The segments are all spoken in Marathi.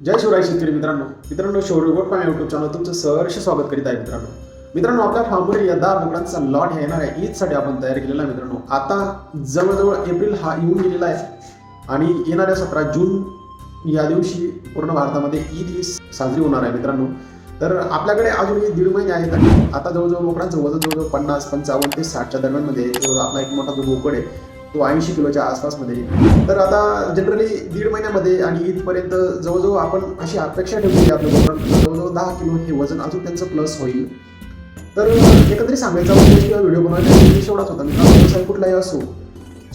जय शिवराय शेतकरी मित्रांनो. मित्रांनो शौर्य गोट फार्म युट्यूब चॅनल तुमचं सहर्ष स्वागत करीत आहे मित्रांनो. मित्रांनो आपल्या फार्मवर यदा बोकडांचा लॉट हे येणार आहे. ईदसाठी आपण तयार केलेला आहे मित्रांनो. आता जवळजवळ एप्रिल हा येऊन गेलेला आहे. आणि येणाऱ्या सतरा जून या दिवशी पूर्ण भारतामध्ये ईद ही साजरी होणार आहे मित्रांनो. तर आपल्याकडे अजूनही दीड महिने आहेत. आणि आता जवळजवळ बोकडांचं वजन जवळजवळ पन्नास पंचावन्न ते साठच्या दरम्यानमध्ये आपला एक मोठा जो बोकड आहे तो ऐंशी किलोच्या आसपासमध्ये तर आता जनरली दीड महिन्यामध्ये आणि ईदपर्यंत जवळजवळ आपण अशी अपेक्षा ठेवली आपलं बोकडांना जवळजवळ दहा किलो हे वजन अजून त्यांचं प्लस होईल. तर एकंदरीत सांगायचा म्हणजे उद्देश किंवा व्हिडिओ बनवायचा एवढाच होता. मित्रांनो व्यवसाय कुठलाही असो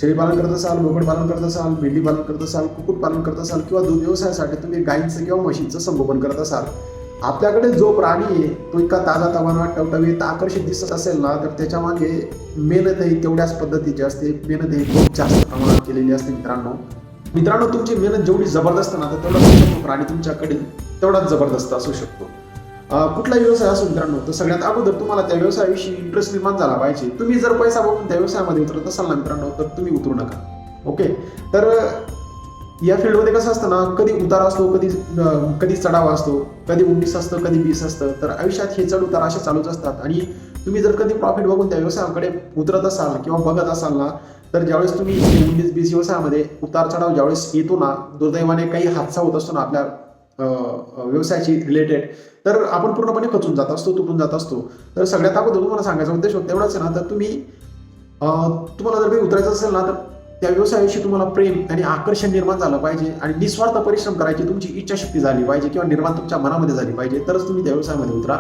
शेळी पालन करत असाल बोकड पालन करत असाल मेंढी पालन करत असाल कुक्कुट पालन करत असाल किंवा दूध व्यवसायासाठी तुम्ही गायींचं किंवा म्हशींचं संगोपन करत असाल आपल्याकडे जो प्राणी आहे तो इतका ताजा तवाना टवटवीत आकर्षित दिसत असेल ना तर त्याच्यामागे मेहनतही तेवढ्याच पद्धतीची असते. मेहनतही खूप जास्त प्रमाणात केलेली असते मित्रांनो. मित्रांनो तुमची मेहनत जेवढी जबरदस्त ना तर तेवढा प्राणी तुमच्याकडे तेवढाच जबरदस्त असू शकतो. कुठला कुठलाही व्यवसाय असो मित्रांनो तर सगळ्यात अगोदर तुम्हाला त्या व्यवसायाविषयी इंटरेस्ट निर्माण झाला पाहिजे. तुम्ही जर पैसा बघून त्या व्यवसायामध्ये उतरत असाल ना मित्रांनो तर तुम्ही उतरू नका. ओके तर या फील्डमध्ये कसं असतं ना कधी उतार असतो कधी कधी चढावा असतो कधी उन्नीस असतं कधी वीस असतं तर आयुष्यात हे चढ उतार असे चालूच असतात. आणि तुम्ही जर कधी प्रॉफिट बघून त्या व्यवसायाकडे उतरत असाल किंवा बघत असाल ना तर ज्यावेळेस तुम्ही उन्नीस बीस व्यवसायामध्ये उतार चढाव ज्यावेळेस येतो ना दुर्दैवाने काही हादसा होत असतो ना आपल्या व्यवसायाशी रिलेटेड तर आपण पूर्णपणे खचून जात असतो तुटून जात असतो. तर सगळ्यात अगोदर तुम्हाला सांगायचा उद्देश होता आहे ना तर तुम्ही तुम्हाला जर काही उतरायचं असेल ना तर त्या व्यवसायाविषयी तुम्हाला प्रेम आणि आकर्षण निर्माण झालं पाहिजे आणि निस्वार्थ परिश्रम करायची तुमची इच्छाशक्ती झाली पाहिजे किंवा निर्माण तुमच्या मनामध्ये झाली पाहिजे तरच तुम्ही त्या व्यवसायामध्ये उतरा.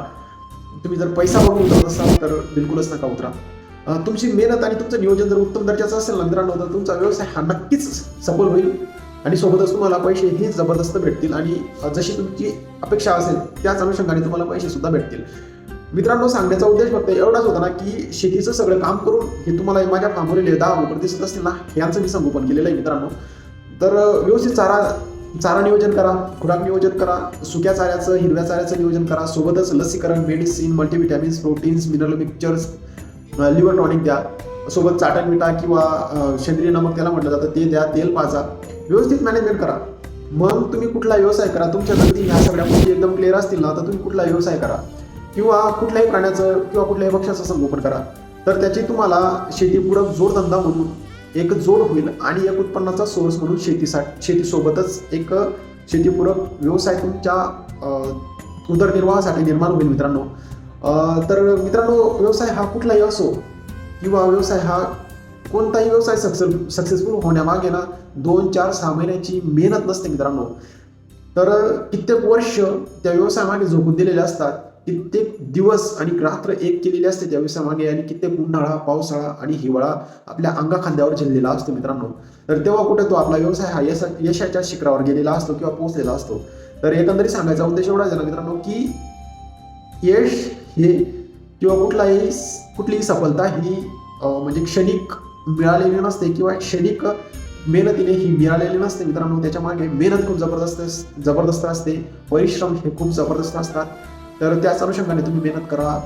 तुम्ही जर पैसा बघून उतरत असाल तर बिलकुलच नका उतरा. तुमची मेहनत आणि तुमचं नियोजन जर उत्तम दर्जाचं असेल ना मित्रांनो तर तुमचा व्यवसाय हा नक्कीच सफल होईल आणि सोबतच तुम्हाला पैसे हे जबरदस्त भेटतील आणि जशी तुमची अपेक्षा असेल त्याच अनुषंगाने तुम्हाला पैसे सुद्धा भेटतील. मित्रांनो सांगण्याचा उद्देश फक्त एवढाच होता ना की शेतीचं सगळं काम करून हे तुम्हाला माझ्या फार्मवरील दहा बोकड दिसत असतील ना यांचं मी संगोपन केलेलं आहे मित्रांनो. तर व्यवस्थित चारा चारा नियोजन करा खुराक नियोजन करा सुक्या चाऱ्याचं हिरव्या चाऱ्याचं नियोजन करा सोबतच लसीकरण medicine multivitamins proteins mineral mixtures liver tonic द्या. सोबत चाटण मिठा किंवा सेंद्रिय नमक त्याला म्हटलं जातं ते द्या तेल पाजा. व्यवस्थित मॅनेजमेंट करा. मग तुम्ही कुठला व्यवसाय करा तुमच्या जर ह्या सगळ्या गोष्टी एकदम क्लिअर असतील ना तर तुम्ही कुठला व्यवसाय करा. किंवा कुठल्याही प्राण्याचं किंवा कुठल्याही पक्षाचं संगोपन करा. तर त्याची तुम्हाला शेतीपूरक जोडधंदा म्हणून एक जोड होईल आणि एक उत्पन्नाचा सोर्स म्हणून शेतीसाठी शेतीसोबतच एक शेतीपूरक व्यवसाय तुमच्या उदरनिर्वाहासाठी निर्माण होईल मित्रांनो. तर मित्रांनो व्यवसाय हा कुठलाही असो किंवा व्यवसाय हा कोणताही व्यवसाय सक्सेस सक्सेसफुल होण्यामागे ना दोन चार सहा महिन्याची मेहनत नसते मित्रांनो. तर कित्येक वर्ष त्या व्यवसायामागे झोकून दिलेले असतात. कित्येक दिवस आणि रात्र एक केलेली असते त्या मागे आणि कित्येक उन्हाळा पावसाळा आणि हिवाळा आपल्या अंगा खांद्यावर झेललेला असतो मित्रांनो. तर तेव्हा कुठे तो आपला व्यवसाय हा यश यशाच्या शिखरावर गेलेला असतो किंवा पोहोचलेला असतो. तर एकंदरीत सांगायचा उद्देश एवढा झाला मित्रांनो की यश हे किंवा कुठलाही कुठलीही सफलता ही म्हणजे क्षणिक मिळालेली नसते किंवा क्षणिक मेहनतीने ही मिळालेली नसते मित्रांनो. त्याच्यामागे मेहनत खूप जबरदस्त जबरदस्त असते. परिश्रम हे खूप जबरदस्त असतात. तर त्याच अनुषंगाने तुम्ही मेहनत करा.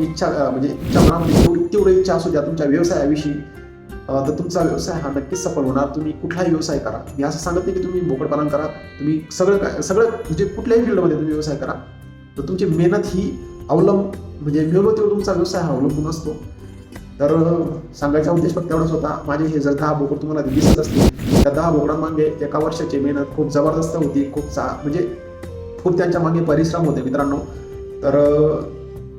इच्छा म्हणजे इच्छा मनामध्ये म्हणजे तेवढी तीव्र इच्छा असू द्या तुमच्या व्यवसायाविषयी. तर तुमचा व्यवसाय हा नक्कीच सफल होणार. तुम्ही कुठलाही व्यवसाय करा. मी असं सांगत नाही की तुम्ही बोकडपालन करा. तुम्ही सगळं काय सगळं म्हणजे कुठल्याही फील्डमध्ये तुम्ही व्यवसाय करा. तर तुमची मेहनत ही अवलंब म्हणजे मेहनतीवर तुमचा व्यवसाय हा अवलंबून असतो. तर सांगायचा उद्देश फक्त एवढाच होता. माझे हे जर दहा बोकड तुम्हाला दिसत असतील त्या दहा बोकडांमागे एका वर्षाची मेहनत खूप जबरदस्त होती. खूप चा म्हणजे खूप त्यांच्या मागे परिश्रम होते मित्रांनो. तर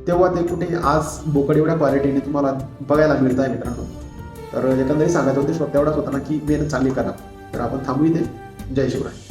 तेव्हा ते कुठे आज बोकड एवढ्या क्वालिटीने तुम्हाला बघायला मिळत आहे मित्रांनो. तर एकंदरीत सांगायचं होते स्वतः एवढाच होता ना की मेहनत चांगली करा. तर आपण थांबू इथे. जय शिवराय.